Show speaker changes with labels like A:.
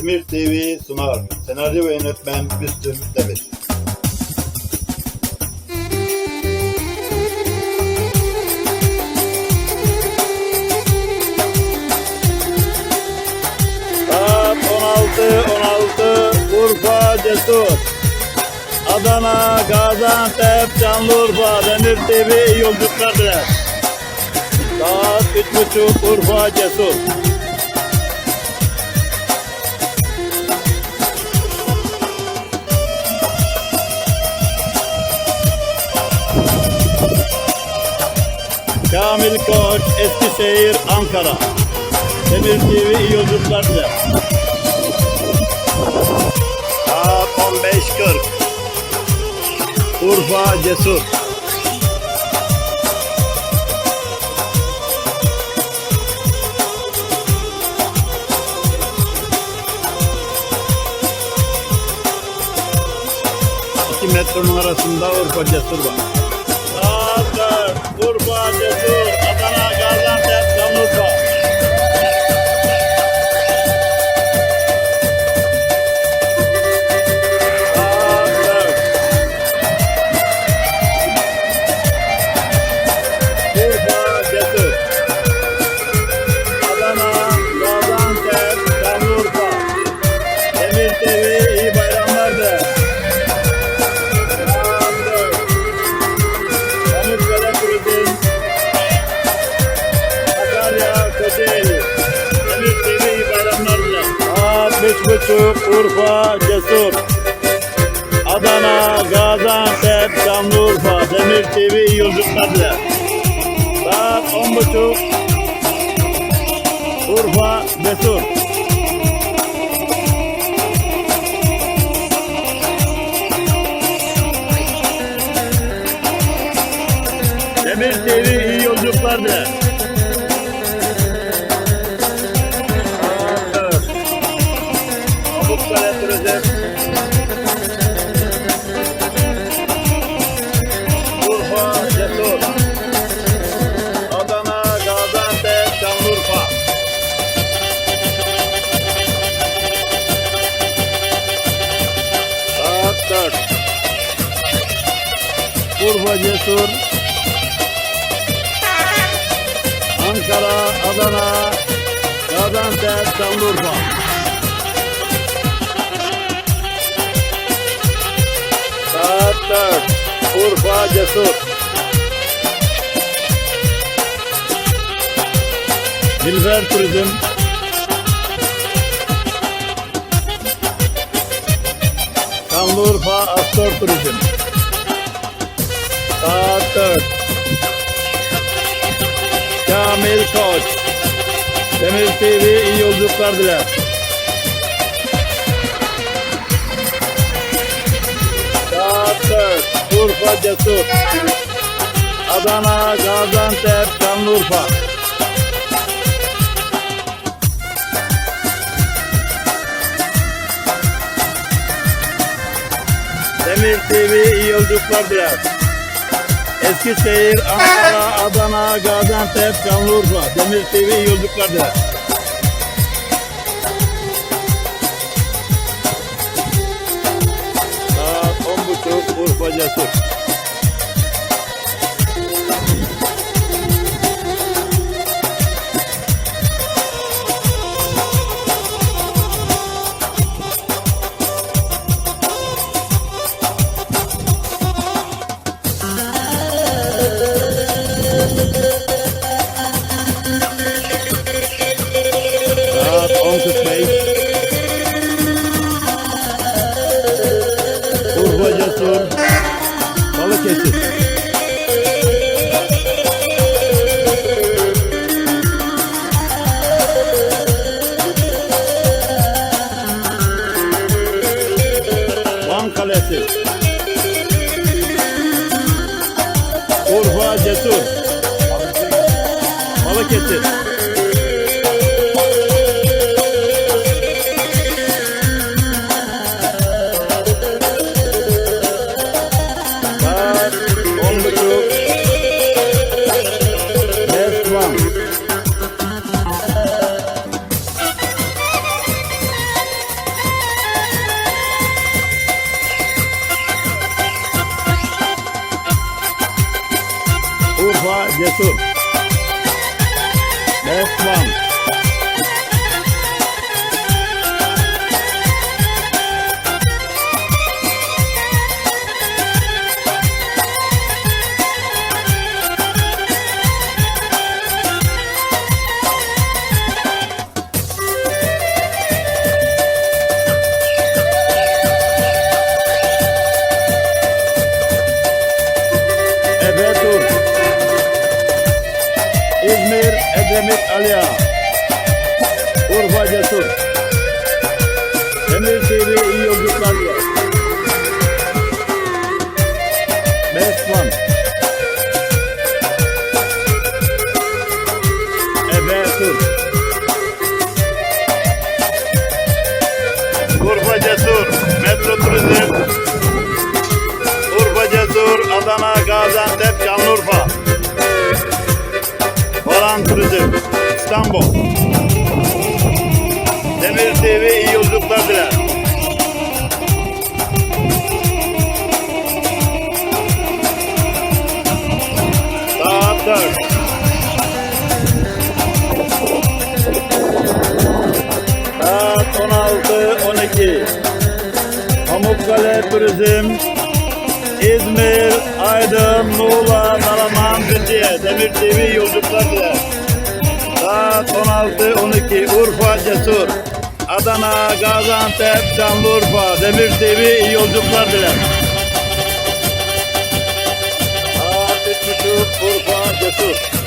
A: Emir TV sunar. Senaryo ve yönetmen Müslüm Demir. Saat 16, 16, Urfa Cesur. Adana, Gaziantep, Şanlıurfa, Demir TV yolculuklar diler. Saat üç buçuk Urfa Cesur. Kamil Koç, Eskişehir, Ankara. Demir TV iyi yolculuklar diler. Saat 15.40 Urfa Cesur. Metronun arasında Urfa Cesur var. Adana, Gaziantep, Şanlıurfa, Demir TV iyi yolculuklar diler. Saat on buçuk Urfa, Cesur. Demir TV iyi yolculuklar diler. Evet. Pamukkale Turizm. Urfa, Cesur. Ankara, Adana, Gaziantep, Şanlıurfa. Saat 4. Urfa, Cesur. Dilber Turizm. Şanlıurfa, Astor Turizm. Saat 4. Kamil Koç. Demir TV iyi yolculuklar diler. Saat 4. Urfa Cesur. Adana, Gaziantep, Şanlıurfa. Demir TV iyi yolculuklar diler. Eskişehir, Ankara, Adana, Gaziantep, Şanlıurfa. Demir TV iyi yolculuklar diler. Saat 10.30 Urfa Cesur. Kalesi. Urfa Cesur. Balıkesir F1. Edremit Aliya. Urfa Cesur. Demir TV iyi yolculuklar diler. Efe Tur. Urfa Cesur. Metro Turizm. Urfa Cesur, Adana, Gaziantep, İstanbul. Demir TV iyi yolculuklar diler. Saat 4. Saat 16-12. Pamukkale Turizm, İzmir, Aydın, Muğla, Dalaman, Fethiye, Demir TV yolculuklar diler. Saat 16-12 Urfa Cesur, Adana, Gaziantep, Şanlıurfa, Demir TV iyi yolculuklar diler. Saat 3.30 Urfa Cesur.